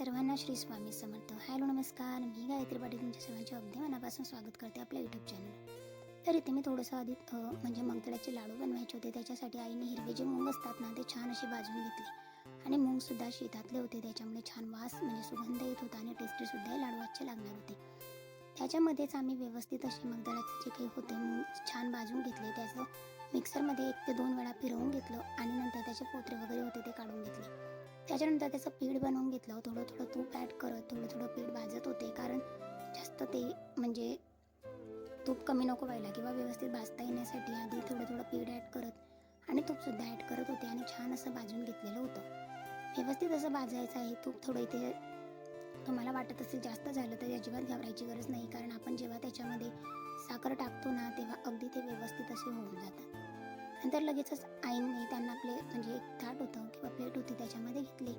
सर्वांना श्री स्वामी समर्थ. हॅलो नमस्कार. मी गायत्री पाटील तुमच्या सर्वांचे अगदी मनापासून स्वागत करते आपल्या यूट्यूब चॅनल तर इथे मी थोडंसं आधी म्हणजे मंगतळ्याचे लाडू बनवायचे होते. त्याच्यासाठी आईने हिरवे जे मूग असतात ना ते छान असे भाजून घेतले. आणि मूगसुद्धा शेतातले होते. त्याच्यामुळे छान वास म्हणजे सुगंध येत होता आणि टेस्टीसुद्धा हे लाडू अच्छे लागणार होते. त्याच्यामध्येच आम्ही व्यवस्थित असे मगदळ्याचे जे काही होते छान भाजून घेतले. त्याचं मिक्सरमध्ये एक ते दोन वेळा फिरवून घेतलं आणि नंतर त्याचे पोत्रे वगैरे होते ते काढून घेतले. त्याच्यानंतर त्याचं पीठ बनवून घेतलं. थोडं थोडं तूप ॲड करत थोडं थोडं पीठ भाजत होते. कारण जास्त ते म्हणजे तूप कमी नको व्हायला किंवा व्यवस्थित भाजता येण्यासाठी आधी थोडं थोडं पीठ ॲड करत आणि तूपसुद्धा ॲड करत होते आणि छान असं भाजून घेतलेलं होतं. व्यवस्थित असं भाजायचं आहे. तूप थोडं इथे तुम्हाला वाटत असेल जास्त झालं तर अजिबात घाबरायची गरज नाही. कारण आपण जेव्हा त्याच्यामध्ये साखर टाकतो ना तेव्हा अगदी ते व्यवस्थित असे होऊन जातात. नंतर लगेचच आईने त्यांना आपले म्हणजे एक थाट होतं किंवा प्लेट होती त्याच्यामध्ये घेतली.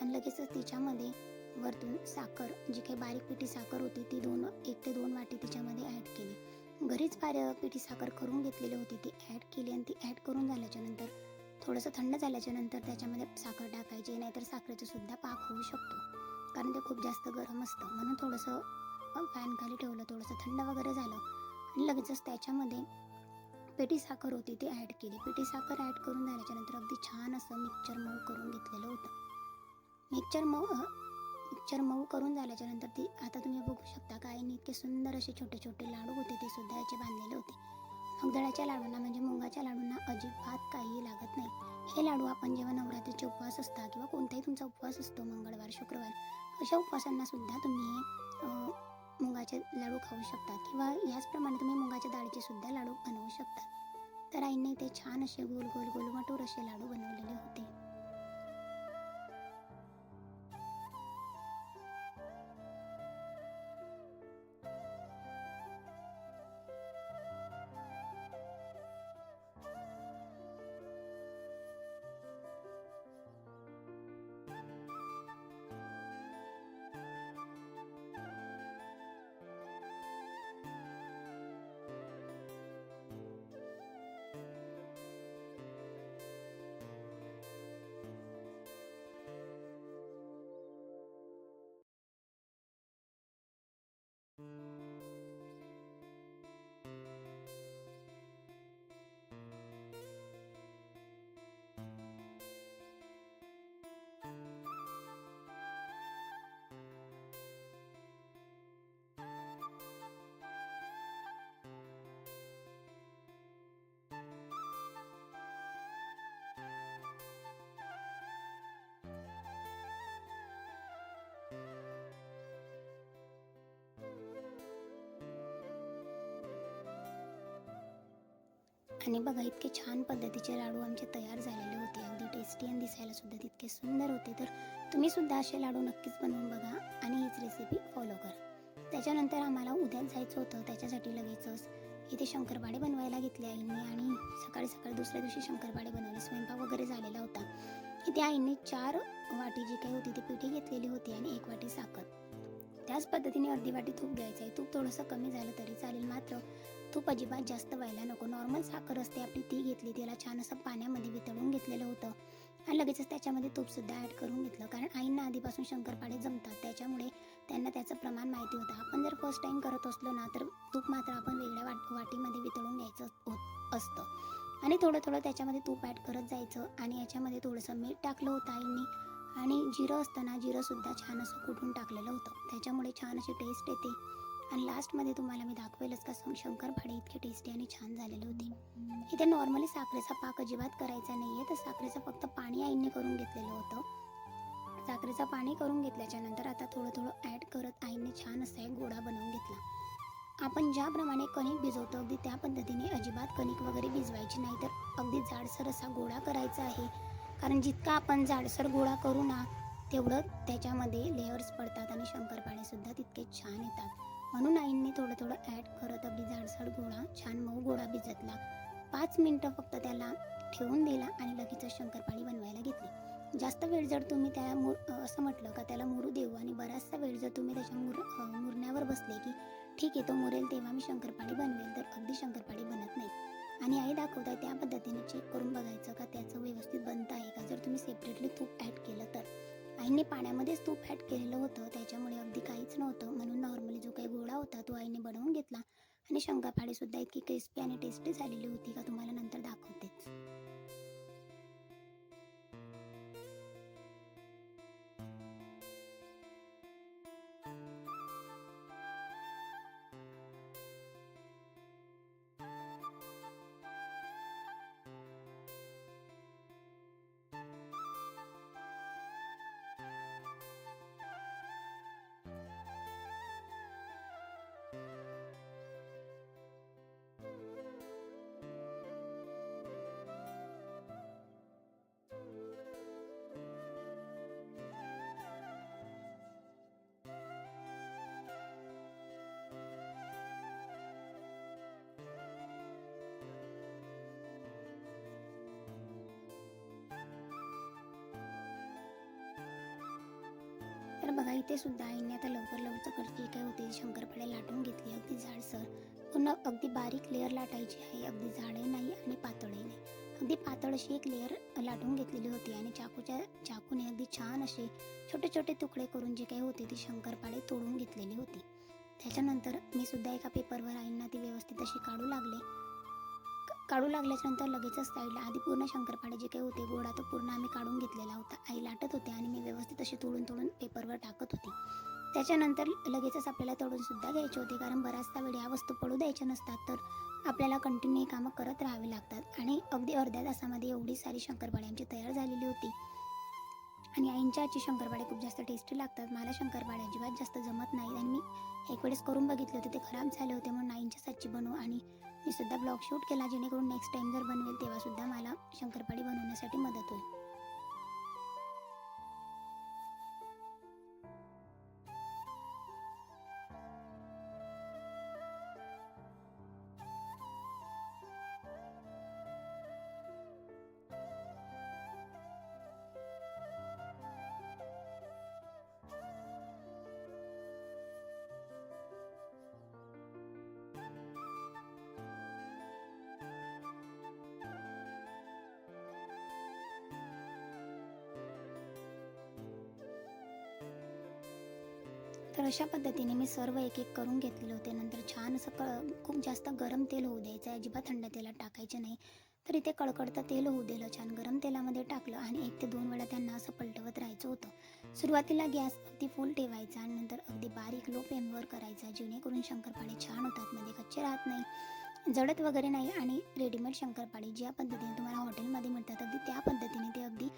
आणि लगेचच तिच्यामध्ये वरतून साखर जी काही बारीक पिठी साखर होती ती दोन एक ते दोन वाटी तिच्यामध्ये ॲड केली. घरीच बार पिठी साखर करून घेतलेली होती ती ॲड केली आणि ती ॲड करून झाल्याच्यानंतर थोडंसं थंड झाल्याच्यानंतर त्याच्यामध्ये साखर टाकायची नाहीतर साखरेचं सुद्धा पाक होऊ शकतो. कारण ते खूप जास्त गरम असतं. म्हणून थोडंसं फॅन खाली ठेवलं थोडंसं थंड वगैरे झालं. आणि लगेचच त्याच्यामध्ये पेटी साखर होती ती ॲड केली. पेटी साखर ॲड करून झाल्याच्यानंतर अगदी छान असं मिक्सचर मऊ करून घेतलेलं होतं. मिक्सचर मऊ अ, मिक्सचर मऊ करून झाल्याच्यानंतर ती आता तुम्ही बघू शकता का आईने इतके सुंदर असे छोटे छोटे लाडू होते ते सुद्धा याचे बांधलेले होते. मगदळाच्या लाडूंना म्हणजे मुंगाच्या लाडूंना अजिबात काहीही लागत नाही. हे लाडू आपण जेव्हा नवरात्रीचे उपवास असता किंवा कोणताही तुमचा उपवास असतो मंगळवार शुक्रवार अशा उपवासांना सुद्धा तुम्ही मुगाचे लाडू खाऊ शकता किंवा याचप्रमाणे तुम्ही मुगाच्या डाळीचे सुद्धा लाडू बनवू शकता. तर आईने ते छान असे गोल गोल गोल असे लाडू बनवलेले होते. आणि बघा इतके छान पद्धतीचे लाडू आमचे तयार झालेले होते. अगदी टेस्टी आणि दिसायला सुद्धा तितके सुंदर होते. तर तुम्ही सुद्धा असे लाडू नक्कीच बनवून बघा आणि हीच रेसिपी फॉलो करा. त्याच्यानंतर आम्हाला उद्याच जायचं होतं. त्याच्यासाठी लगेचच इथे शंकरपाडे बनवायला घेतले आईने आणि सकाळी सकाळी दुसऱ्या दिवशी शंकरपाडे बनवले. स्वयंपाक वगैरे झालेला होता. इथे आईने चार वाटी जी काही होती ती पिठी घेतलेली होती आणि एक वाटी साखर. त्याच पद्धतीने अर्धी वाटी तूप घ्यायचं आहे. तूप थोडंसं कमी झालं तरी चालेल. मात्र तूप अजिबात जास्त व्हायला नको. नॉर्मल साखर असते आपली ती घेतली त्याला छान असं पाण्यामध्ये वितळून घेतलेलं होतं. आणि लगेचच त्याच्यामध्ये तूपसुद्धा ॲड करून घेतलं. कारण आईंना आधीपासून शंकरपाडे जमतात त्याच्यामुळे त्यांना त्याचं प्रमाण माहिती होतं. आपण जर फर्स्ट टाईम करत असलो ना तर तूप मात्र आपण वेगळ्या वाट वाटीमध्ये वितळून घ्यायचं होत असतं. आणि थोडं थोडं त्याच्यामध्ये तूप ॲड करत जायचं. आणि याच्यामध्ये थोडंसं मीठ टाकलं होतं आईंनी. आणि जिरं असताना जिरंसुद्धा छान असं कुठून टाकलेलं होतं. त्याच्यामुळे छान अशी टेस्ट येते. आणि लास्टमध्ये तुम्हाला मी दाखवेलच का शंकर भाडे इतके टेस्टी आणि छान झालेले होते. इथे नॉर्मली साखरेचा पाक अजिबात करायचा नाही आहे तर साखरेचं फक्त पाणी आईने करून घेतलेलं होतं. साखरेचं पाणी करून घेतल्याच्या नंतर आता थोडं थोडं ॲड करत आईने छान असा एक गोळा बनवून घेतला. आपण ज्याप्रमाणे कणिक भिजवतो अगदी त्या पद्धतीने अजिबात कणिक वगैरे भिजवायची नाही तर अगदी जाडसर असा गोळा करायचा आहे. कारण जितका आपण जाडसर गोळा करू ना तेवढं त्याच्यामध्ये लेअर्स पडतात आणि शंकरपाळेसुद्धा तितके छान येतात. म्हणून आईंनी थोडं थोडं ॲड करत अगदी जाडसाड गोळा छान मऊ गोळा भिजतला. पाच मिनटं फक्त त्याला ठेवून दिला आणि लगेच शंकरपाळी बनवायला घेतली. जास्त वेळ जर तुम्ही त्या मुर असं म्हटलं का त्याला मुरू देऊ आणि बराचसा वेळ जर तुम्ही त्याच्या मुर मुरण्यावर बसले की ठीक आहे तो मुरेल तेव्हा मी शंकरपाळी बनवेल तर अगदी शंकरपाळी बनत नाही. आणि आई दाखवताय त्या पद्धतीने चेक करून बघायचं का त्याचं व्यवस्थित बनतं आहे का? जर तुम्ही सेपरेटली तूप ॲड केलं तर. आईने पाण्यामध्येच तूप ॲड केलेलं होतं. त्याच्यामुळे अगदी काहीच नव्हतं. म्हणून नॉर्मली जो काही गोळा होता तो आईने बनवून घेतला. आणि शंकरपाळीसुद्धा इतकी क्रिस्पी आणि टेस्टी झालेली होती का? बघा इथे सुद्धा आईने आता लवकर लवकर जी काय होते शंकरपाळे लाटून घेतली. अगदी जाडसर पुन्हा अगदी बारीक लेअर लाटायची आहे. अगदी जाडही नाही आणि पातळही नाही. अगदी पातळ अशी एक लेअर लाटून घेतलेली होती आणि चाकूच्या चाकूने अगदी छान असे छोटे छोटे तुकडे करून जे काही होते ती शंकरपाळे तोडून घेतलेली होती. त्याच्यानंतर मी सुद्धा एका पेपरवर आईंना ती व्यवस्थित अशी काढू लागले. काढू लागल्याच्यानंतर लगेचच साईडला आधी पूर्ण शंकरपाळे जे काही होते गोडा तो पूर्ण आम्ही काढून घेतलेला होता. आई लाटत होते आणि मी व्यवस्थित असे तोडून तोडून पेपरवर टाकत होती. त्याच्यानंतर लगेचच आपल्याला तोडून सुद्धा घ्यायचे होते कारण बराचसा वेळ या वस्तू पडू द्यायच्या नसतात तर आपल्याला कंटिन्यू कामं करत राहावी लागतात. आणि अगदी अर्ध्या तासामध्ये एवढी सारी शंकरपाळे आमची तयार झालेली होती. आणि आईंच्या आजची शंकरपाळे खूप जास्त टेस्टी लागतात. मला शंकरपाळे अजिबात जास्त जमत नाही आणि मी एक वेळेस करून बघितले होते ते खराब झाले होते म्हणून आईंच्या साची बनवू आणि मी सुद्धा ब्लॉग शूट केला जेणेकरून नेक्स्ट टाइम जर बनवेल तेव्हा सुद्धा मला शंकरपाळी बनवण्यासाठी मदत होईल. तर अशा पद्धतीने मी सर्व एक एक करून घेतलेले होते. नंतर छान असं क खूप जास्त गरम तेल होऊ द्यायचं. अजिबात थंड तेलात टाकायचे नाही. तर इथे कडकडतं तेल होऊ दिलं छान गरम तेलामध्ये टाकलं आणि एक ते दोन वेळा त्यांना असं पलटवत राहायचं होतं. सुरुवातीला गॅस अगदी फुल ठेवायचा आणि नंतर अगदी बारीक लो फ्लेमवर करायचा जेणेकरून शंकरपाळे छान होतात. मध्ये कच्चे राहत नाही जडत वगैरे नाही आणि रेडीमेड शंकरपाळी ज्या पद्धतीने तुम्हाला हॉटेलमध्ये मिळतात अगदी त्या पद्धतीने ते अगदी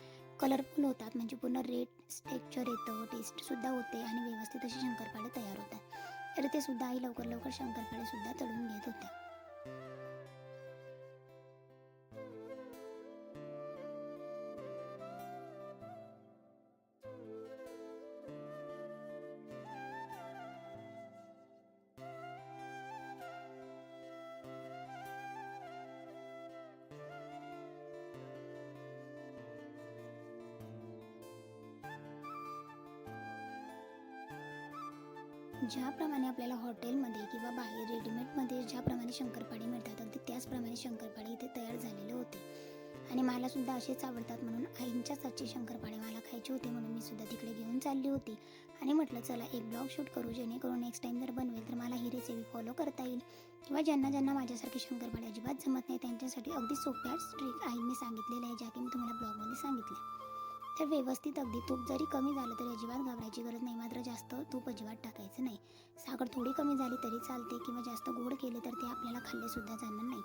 कलरफुल होतात. म्हणजे पूर्ण रेड स्ट्रेक्चर येतं टेस्टसुद्धा होते आणि व्यवस्थित असे शंकरपाळे तयार होतात. तर ते सुद्धा आई लवकर लवकर शंकरपाळे सुद्धा तळून घेत होत्या. ज्याप्रमाणे आपल्याला हॉटेलमध्ये किंवा बाहेर रेडीमेडमध्ये ज्याप्रमाणे शंकरपाळे मिळतात अगदी त्याचप्रमाणे शंकरपाळे इथे तयार झालेले होते. आणि मला सुद्धा असेच आवडतात म्हणून आईंच्या हातचे शंकरपाळे मला खायचे होते म्हणून मी सुद्धा तिकडे घेऊन चालली होती. आणि म्हटलं चला एक ब्लॉग शूट करू जेणेकरून नेक्स्ट टाईम जर बनवेल तर मला ही रेसिपी फॉलो करता येईल. किंवा ज्यांना ज्यांना माझ्यासारखे शंकरपाळे अजिबात जमत नाही त्यांच्यासाठी अगदी सोप्या ट्रिक आईंनी सांगितलेल्या आहे ज्या की मी तुम्हाला ब्लॉगमध्ये सांगितल्या. तर व्यवस्थित अगदी तूप जरी कमी झालं तरी अजिबात घाबरायची गरज नाही. मात्र जास्त तूप अजिबात टाकायचं नाही. साखर थोडी कमी झाली तरी चालते किंवा जास्त गोड केले तर ते आपल्याला खाल्लेसुद्धा जाणार नाही.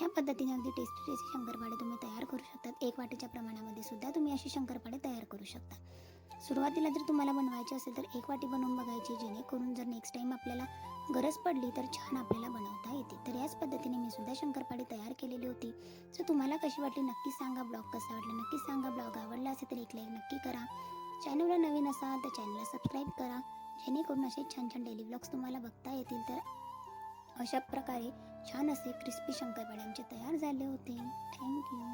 या पद्धतीने अगदी टेस्टी टेस्टी शंकरपाळे तुम्ही तयार करू शकतात. एक वाटीच्या प्रमाणामध्ये सुद्धा तुम्ही अशी शंकरपाळे तयार करू शकता. सुरुवातीला जर तुम्हाला बनवायचे असेल तर एक वाटी बनवून बघायची जेणेकरून जर नेक्स्ट टाईम आपल्याला गरज पडली तर छान आपल्याला बनवता येते. तर याच पद्धतीने मी सुद्धा शंकरपाळी तयार केलेली होती. सो तुम्हाला कशी वाटली नक्की सांगा. ब्लॉग कसा वाटला नक्की सांगा. ब्लॉग आवडला असेल तर एक लाईक नक्की करा. चॅनलला नवीन असाल तर चॅनलला सबस्क्राईब करा. जेणेकरून असे छान छान डेली ब्लॉग्स तुम्हाला बघता येतील. तर अशा प्रकारे छान असे क्रिस्पी शंकरपाळे तयार झाले होते. थँक्यू